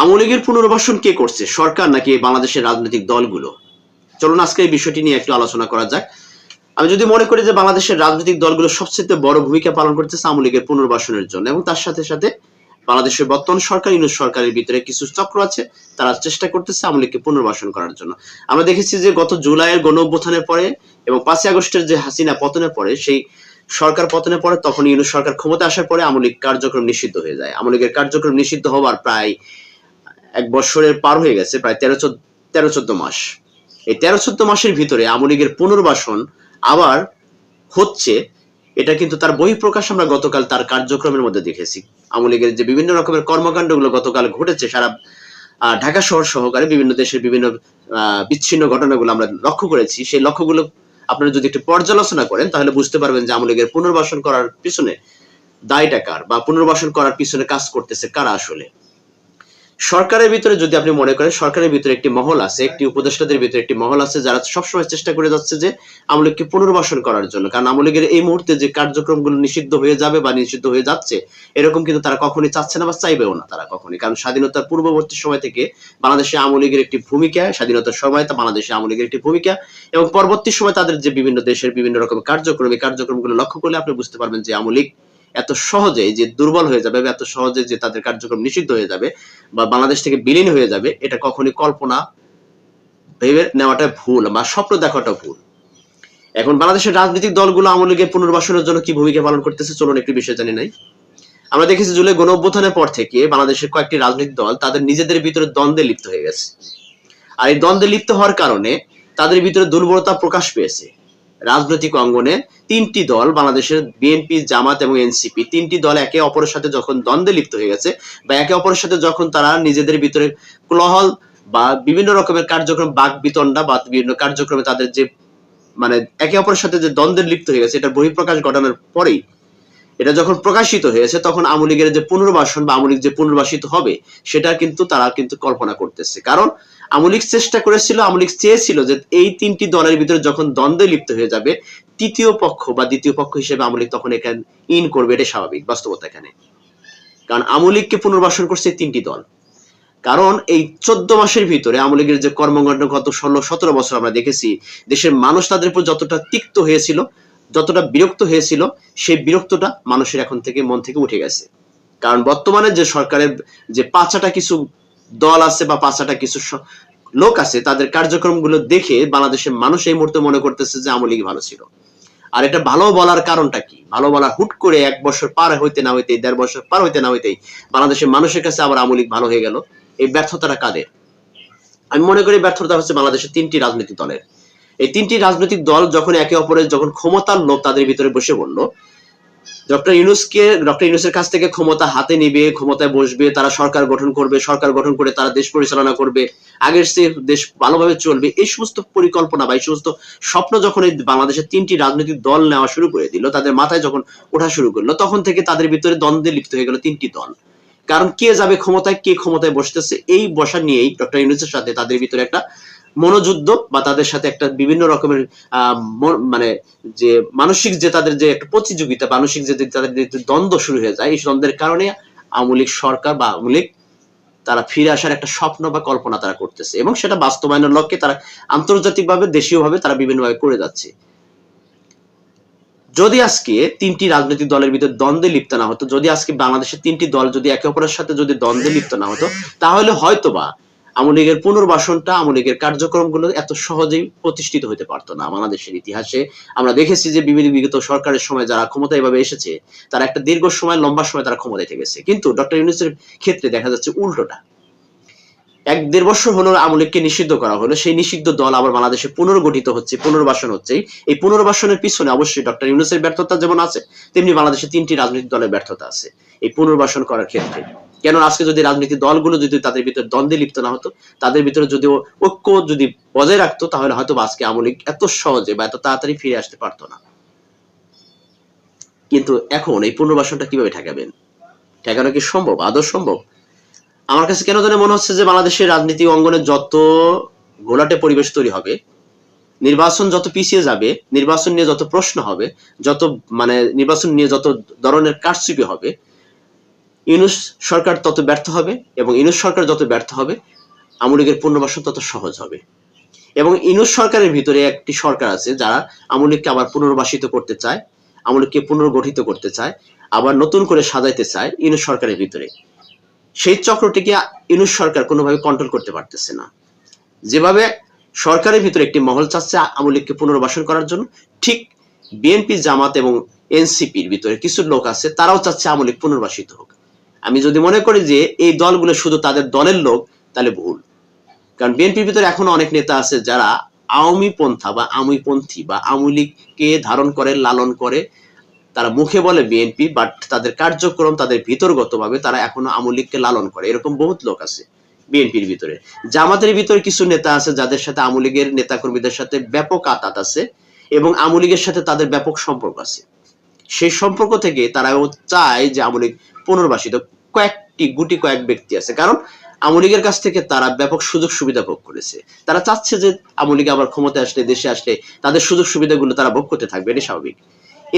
আওয়ামী লীগের পুনর্বাসন কে করছে, সরকার নাকি বাংলাদেশের রাজনৈতিক দলগুলো? চলুন আজকে এই বিষয়টি নিয়ে একটু আলোচনা করা যাক। আমি যদি মনে করি যে বাংলাদেশের রাজনৈতিক দলগুলো সবচেয়ে বড় ভূমিকা পালন করতেছে আওয়ামী লীগের পুনর্বাসনের জন্য এবং তার সাথে সাথে বাংলাদেশের বর্তমান সরকার, ইউনুস সরকারের ভিতরে কিছু চক্র আছে, তারা চেষ্টা করতেছে আওয়ামী লীগকে পুনর্বাসন করার জন্য। আমরা দেখেছি যে গত জুলাইয়ের গণ অভ্যুত্থানের পরে এবং পাঁচই আগস্টের যে হাসিনা পতনের পরে, সেই সরকার পতনের পরে তখন ইউনুস সরকার ক্ষমতা আসার পরে আওয়ামী লীগ কার্যক্রম নিষিদ্ধ হয়ে যায়। আওয়ামী লীগের কার্যক্রম নিষিদ্ধ হওয়ার প্রায় এক বছরের পার হয়ে গেছে, প্রায় তেরো চোদ্দ তেরো চোদ্দ মাস। এই তেরো চোদ্দ মাসের ভিতরে আওয়ামী লীগের পুনর্বাসন আবার হচ্ছে, এটা কিন্তু তার বহিঃপ্রকাশ আমরা গতকাল তার কার্যক্রমের মধ্যে দেখেছি। আওয়ামী লীগের যে বিভিন্ন রকমের কর্মকাণ্ডগুলো গতকাল ঘটেছে, সারা ঢাকা শহর সহকারে বিভিন্ন দেশের বিভিন্ন বিচ্ছিন্ন ঘটনাগুলো আমরা লক্ষ্য করেছি। সেই লক্ষ্যগুলো আপনারা যদি একটু পর্যালোচনা করেন, তাহলে বুঝতে পারবেন যে আওয়ামী লীগের পুনর্বাসন করার পিছনে দায়টা কার বা পুনর্বাসন করার পিছনে কাজ করতেছে কারা আসলে। সরকারের ভিতরে যদি আপনি মনে করেন, সরকারের ভিতরে একটি মহল আছে, একটি উপদেষ্টাদের ভিতরে একটি মহল আছে, যারা সবসময় চেষ্টা করে যাচ্ছে যে আওয়ামী লীগকে পুনর্বাসন করার জন্য। কারণ আওয়ামী লীগের এই মুহূর্তে যে কার্যক্রমগুলো নিষিদ্ধ হয়ে যাবে বা নিষিদ্ধ হয়ে যাচ্ছে, এরকম কিন্তু তারা কখনই চাচ্ছে না বা চাইবেও না তারা কখনই। কারণ স্বাধীনতার পূর্ববর্তী সময় থেকে বাংলাদেশে আওয়ামী লীগের একটি ভূমিকা, স্বাধীনতার সময় তা বাংলাদেশে আওয়ামী লীগের একটি ভূমিকা, এবং পরবর্তী সময় তাদের যে বিভিন্ন দেশের বিভিন্ন রকম কার্যক্রম, এই কার্যক্রমগুলো লক্ষ্য করলে আপনি বুঝতে পারবেন যে আওয়ামী লীগ এত সহজে যে দুর্বল হয়ে যাবে বা এত সহজে যে তাদের কার্যক্রম নিষিদ্ধ হয়ে যাবে বা বাংলাদেশ থেকে বিলীন হয়ে যাবে, এটা কখনই কল্পনা ভেবে নেওয়াটা ভুল বা স্বপ্ন দেখাটা ভুল। এখন বাংলাদেশের রাজনৈতিক দলগুলো আওয়ামী লীগের পুনর্বাসনের জন্য কি ভূমিকা পালন করতেছে চলুন একটি বিষয় জানি নাই। আমরা দেখেছি জুলাই গণ অভ্যুত্থানের পর থেকে বাংলাদেশের কয়েকটি রাজনৈতিক দল তাদের নিজেদের ভিতরে দ্বন্দ্বে লিপ্ত হয়ে গেছে। আর এই দ্বন্দ্বে লিপ্ত হওয়ার কারণে তাদের ভিতরে দুর্বলতা প্রকাশ পেয়েছে। রাজনৈতিক অঙ্গনে তিনটি দল, বাংলাদেশের বিএনপি, জামাত এবং এনসিপি, তিনটি দল একে অপরের সাথে যখন দ্বন্দ্বে লিপ্ত হয়ে গেছে বা একে অপরের সাথে যখন তারা নিজেদের ভিতরে কোলাহল বা বিভিন্ন রকমের কার্যক্রম, বাক বিতণ্ডা বা বিভিন্ন কার্যক্রমে তাদের যে মানে একে অপরের সাথে যে দ্বন্দ্বে লিপ্ত হয়ে গেছে এটা বহিঃপ্রকাশ ঘটানোর পরেই এটা যখন প্রকাশিত হয়েছে, তখন আওয়ামী লীগের যে পুনর্বাসন বা আওয়ামী যে পুনর্বাসিত হবে, সেটা কিন্তু তারা কিন্তু কল্পনা করতেছে। কারণ আওয়ামী চেষ্টা করেছিল আওয়ামী চেয়েছিল যে এই তিনটি দলের ভিতরে যখন দ্বন্দ্বে লিপ্ত হয়ে যাবে, তৃতীয় পক্ষ বা দ্বিতীয় পক্ষ হিসেবে আওয়ামী তখন এখানে ইন করবে এটা স্বাভাবিক বাস্তবতা এখানে। কারণ আওয়ামী পুনর্বাসন করছে তিনটি দল। কারণ এই চোদ্দ মাসের ভিতরে আওয়ামী যে কর্মকাণ্ড গত ষোলো, সতেরো বছর আমরা দেখেছি, দেশের মানুষ তাদের উপর যতটা তিক্ত হয়েছিল যতটা বিরক্ত হয়েছিল, সেই বিরক্তটা মানুষের এখন থেকে মন থেকে উঠে গেছে। কারণ বর্তমানে যে সরকারের যে পাঁচাটা কিছু দল আছে বা পাঁচাটা কিছু লোক আছে, তাদের কার্যক্রমগুলো দেখে বাংলাদেশের মানুষ এই মুহূর্তে মনে করতেছে যে আওয়ামী লীগ ভালো ছিল। আর এটা ভালো বলার কারণটা কি? ভালো বলা হুট করে এক বছর পার হইতে না হইতে দেড় বছর পার হইতে না হইতেই বাংলাদেশের মানুষের কাছে আবার আওয়ামী লীগ ভালো হয়ে গেল। এই ব্যর্থতাটা কাদের? আমি মনে করি ব্যর্থতা হচ্ছে বাংলাদেশের তিনটি রাজনৈতিক দলের। এই তিনটি রাজনৈতিক দল যখন একে অপরের যখন ক্ষমতার লোভ তাদের ভিতরে বসে বলল ডক্টর ইউনুসকে, ডক্টর ইউনুসের কাছ থেকে ক্ষমতা হাতে নিবে, ক্ষমতায় বসবে, তারা সরকার গঠন করবে, সরকার গঠন করে তারা দেশ পরিচালনা করবে, আগের সে দেশ ভালোভাবে চলবে, এই সমস্ত পরিকল্পনা বা এই সমস্ত স্বপ্ন যখন এই বাংলাদেশের তিনটি রাজনৈতিক দল নেওয়া শুরু করে দিল, তাদের মাথায় যখন ওঠা শুরু করল, তখন থেকে তাদের ভিতরে দ্বন্দ্বে লিপ্ত হয়ে গেল তিনটি দল। কারণ কে যাবে ক্ষমতায়, কে ক্ষমতায় বসতেছে, এই বসা নিয়েই ডক্টর ইউনুসের সাথে তাদের ভিতরে একটা মনোযুদ্ধ বা তাদের সাথে একটা বিভিন্ন রকমের মানে যে মানসিক যে তাদের যে একটা প্রতিযোগিতা, মানসিক যে তাদের দ্বন্দ্ব শুরু হয়ে যায়, এই দ্বন্দ্বের কারণে আওয়ামী লীগ সরকার বা আওয়ামী লীগ তারা ফিরে আসার একটা স্বপ্ন বা কল্পনা তারা করতেছে এবং সেটা বাস্তবায়নের লক্ষ্যে তারা আন্তর্জাতিকভাবে, দেশীয়ভাবে তারা বিভিন্নভাবে করে যাচ্ছে। যদি আজকে তিনটি রাজনৈতিক দলের ভিতরে দ্বন্দ্বে লিপ্ত না হতো, যদি আজকে বাংলাদেশের তিনটি দল যদি একে অপরের সাথে যদি দ্বন্দ্বে লিপ্ত না হতো, তাহলে হয়তোবা আওয়ামী লীগের পুনর্বাসনটা আওয়ামী লীগের কার্যক্রমগুলো এত সহজেই প্রতিষ্ঠিত হতে পারতো না বাংলাদেশের ইতিহাসে। আমরা দেখেছি যে বিভিন্ন বিগত সরকারের সময় যারা ক্ষমতায় এভাবে এসেছে, তারা একটা দীর্ঘ সময়, লম্বা সময় তারা ক্ষমতায় থেকেছে। কিন্তু ডক্টর ইউনুসের ক্ষেত্রে দেখা যাচ্ছে উল্টোটা। এক দেড় বছর হলো আওয়ামী লীগকে নিষিদ্ধ করা হলো। সেই নিষিদ্ধ দল আবার বাংলাদেশে পুনর্গঠিত হচ্ছে, পুনর্বাসন হচ্ছে। এই পুনর্বাসনের পিছনে অবশ্যই ডক্টর ইউনুসের ব্যর্থতা যেমন আছে, তেমনি বাংলাদেশে তিনটি রাজনৈতিক দলের ব্যর্থতা আছে। এই পুনর্বাসন করার ক্ষেত্রে। কেন আজকে যদি রাজনৈতিক দলগুলো যদি তাদের ভিতরে দ্বন্দ্বে লিপ্ত না হতো, তাদের ভিতরে যদি ঐক্য যদি বজায় রাখতো, তাহলে হয়তো আজকে আওয়ামী এত সহজে বা এত তাড়াতাড়ি ফিরে আসতে পারতো না। কিন্তু এখন এই পুনর্বাসনটা কীভাবে ঠেকাবেন? ঠেকানো কি সম্ভব? আদৌ সম্ভব? আমার কাছে কেন জানে মনে হচ্ছে যে বাংলাদেশের রাজনীতি অঙ্গনে যত ঘোলাটে পরিবেশ তৈরি হবে, নির্বাচন যত পিছিয়ে যাবে, নির্বাচন নিয়ে যত প্রশ্ন হবে, যত মানে নির্বাচন নিয়ে যত ধরনের কারচুপি হবে ইউনুস সরকার তত ব্যর্থ হবে এবং ইউনুস সরকার যত ব্যর্থ হবে আওয়ামী লীগের পুনর্বাসন তত সহজ হবে। এবং ইউনুস সরকারের ভিতরে একটি সরকার আছে যারা আওয়ামী লীগকে আবার পুনর্বাসিত করতে চায় আওয়ামী লীগকে পুনর্গঠিত করতে চায়, আবার নতুন করে সাজাইতে চায় ইউনুস সরকারের ভিতরে। সেই চক্রটিকে ইউনুস সরকার কোনোভাবে কন্ট্রোল করতে পারতেছে না। যেভাবে সরকারের ভিতরে একটি মহল চাচ্ছে আওয়ামী লীগকে পুনর্বাসন করার জন্য, ঠিক বিএনপি জামাত এবং এনসিপির ভিতরে কিছু লোক আছে, তারাও চাচ্ছে আওয়ামী লীগ পুনর্বাসিত হোক। আমি যদি মনে করি যে এই দলগুলো শুধু তাদের দলের লোক, তাহলে ভুল। কারণ বিএনপির ভিতরে এখনও অনেক নেতা আছে যারা আওয়ামী পন্থা বা আওয়ামী পন্থী বা আওয়ামী লীগকে ধারণ করে, লালন করে। তারা মুখে বলে বিএনপি বাট তাদের কার্যক্রম তাদের ভিতরগতভাবে তারা এখনও আওয়ামী লীগকে লালন করে। এরকম বহুত লোক আছে বিএনপির ভিতরে। জামাতের ভিতরে কিছু নেতা আছে যাদের সাথে আওয়ামী লীগের নেতাকর্মীদের সাথে ব্যাপক আতাত আছে এবং আওয়ামী লীগের সাথে তাদের ব্যাপক সম্পর্ক আছে। সেই সম্পর্ক থেকে তারাও চায় যে আওয়ামী লীগ পুনর্বাসিত কয়েকটি, গুটি কয়েক ব্যক্তি আছে। কারণ আওয়ামী লীগের কাছ থেকে তারা ব্যাপক সুযোগ সুবিধা ভোগ করেছে। তারা চাচ্ছে যে আওয়ামী লীগ আবার ক্ষমতায় আসলে, দেশে আসলে তাদের সুযোগ সুবিধাগুলো তারা ভোগ করতে থাকবে এটা স্বাভাবিক।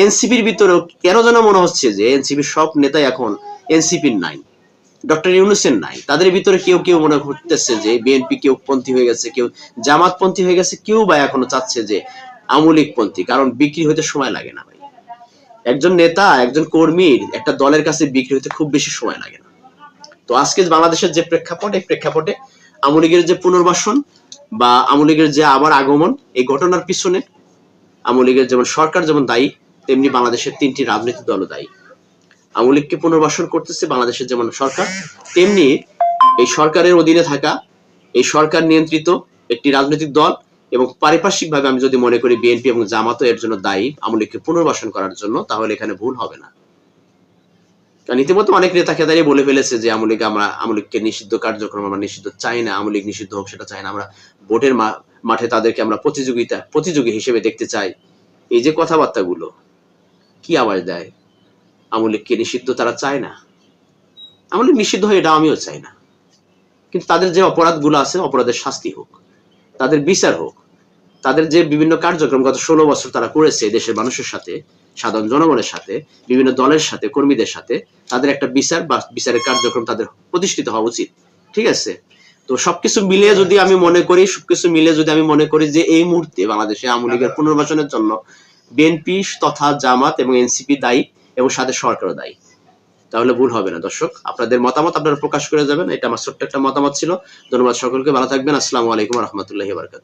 এনসিপির ভিতরেও কেন যেন মনে হচ্ছে যে এনসিপির সব নেতাই এখন এনসিপির নাই, ডক্টর ইউনুসেন নাই। তাদের ভিতরে কেউ কেউ মনে করতেছে যে বিএনপি কেউ পন্থী হয়ে গেছে, কেউ জামাতপন্থী হয়ে গেছে, কেউ বা এখনও চাচ্ছে যে আওয়ামী লীগ পন্থী কারণ বিক্রি হতে সময় লাগে না ভাই। একজন নেতা, একজন কর্মীর একটা দলের কাছে বিক্রি হতে খুব বেশি সময় লাগে না। তো আজকে বাংলাদেশের যে প্রেক্ষাপট, এই প্রেক্ষাপটে আওয়ামী লীগের যে পুনর্বাসন বা আওয়ামী লীগের যে আবার আগমন, এই ঘটনার পিছনে আওয়ামী লীগের যেমন সরকার যেমন দায়ী, তেমনি বাংলাদেশের তিনটি রাজনৈতিক দলও দায়ী। আওয়ামী লীগকে পুনর্বাসন করতেছে বাংলাদেশের যেমন সরকার, তেমনি এই সরকারের অধীনে থাকা, এই সরকার নিয়ন্ত্রিত একটি রাজনৈতিক দল এবং পারিপার্শ্বিক ভাবে আমি যদি মনে করি বিএনপি এবং জামাতও এর জন্য দায়ী আওয়ামী লীগকে পুনর্বাসন করার জন্য, তাহলে এখানে ভুল হবে না। কারণ ইতিমধ্যে অনেক নেতা খেদারি বলে ফেলেছে যে আওয়ামী লীগ আমরা আওয়ামী লীগকে নিষিদ্ধ কার্যক্রম আমরা নিষিদ্ধ চাই না আওয়ামী লীগ নিষিদ্ধ হোক সেটা চাই না, আমরা ভোটের মাঠে তাদেরকে আমরা প্রতিযোগিতা, প্রতিযোগী হিসেবে দেখতে চাই। এই যে কথাবার্তাগুলো, কি আওয়াজ দেয়? আওয়ামী লীগকে নিষিদ্ধ তারা চায় না। আওয়ামী লীগ নিষিদ্ধ হয় এটা আমিও চাই না। কিন্তু তাদের যে অপরাধগুলো আছে, অপরাধের শাস্তি হোক। তাদের বিচার হোক, তাদের যে বিভিন্ন কার্যক্রম গত ষোলো বছর তারা করেছে দেশের মানুষের সাথে, সাধারণ জনগণের সাথে, বিভিন্ন দলের সাথে, কর্মীদের সাথে, তাদের একটা বিচার বা বিচারের কার্যক্রম তাদের প্রতিষ্ঠিত হওয়া উচিত, ঠিক আছে? তো সবকিছু মিলিয়ে যদি আমি মনে করি, সবকিছু মিলিয়ে যদি আমি মনে করি যে এই মুহূর্তে বাংলাদেশে আওয়ামী লীগের পুনর্বাসনের জন্য বিএনপি তথা জামাত এবং এনসিপি দায়ী এবং সাথে সরকারও দায়ী। তাহলে ভুল হবে না, দর্শক। আপনাদের মতামত আপনারা প্রকাশ করে যাবেন। এটা আমার ছোট্ট একটা মতামত ছিল। ধন্যবাদ সকলকে। ভালো থাকবেন। আসসালামু আলাইকুম রহমতুল্লাহ বারকাত